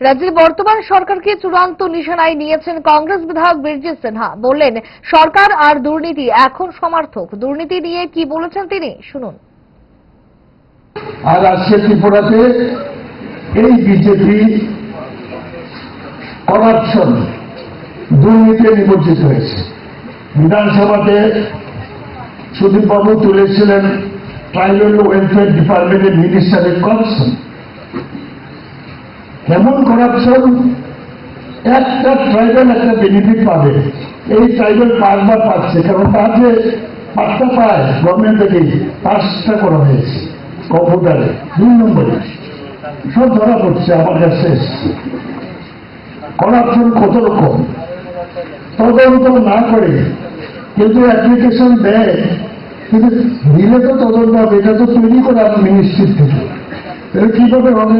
রাজ্যের বর্তমান সরকারকে চূড়ান্ত নিশানায় নিয়েছেন কংগ্রেস বিধায়ক বীরজিৎ সিনহা। বললেন, সরকার আর দুর্নীতি এখন সমার্থক। দুর্নীতি নিয়ে কি বলেছেন তিনি? শুনুন। আর আজকে ত্রিপুরাতে এই বিজেপি করাপশন দুর্নীতি নিমজ্জিত হয়েছে। বিধানসভাতে সুদীপবাবু তুলেছিলেন ট্রাইবাল ওয়েলফেয়ার ডিপার্টমেন্টের মিনিস্টারের করাপশন কেমন করাপশন একটা ট্রাইবাল একটা বেনিফিট পাবে। এই ট্রাইবাল পাঁচবার পাচ্ছে, কারণ তার যে পাঁচটা পায় গভর্নমেন্ট থেকে পাঁচটা করা হয়েছে কম্পিউটারে, দুই নম্বরে। সব ধরা পড়ছে, আমার কাছে এসছে। করাপশন কত রকম? তদন্ত না করে কিন্তু অ্যাপ্লিকেশন দেয়, কিন্তু দিলে তো তদন্ত হবে, এটা তো তৈরি করা মিনিস্ট্রির থেকে। এটা কীভাবে হবে?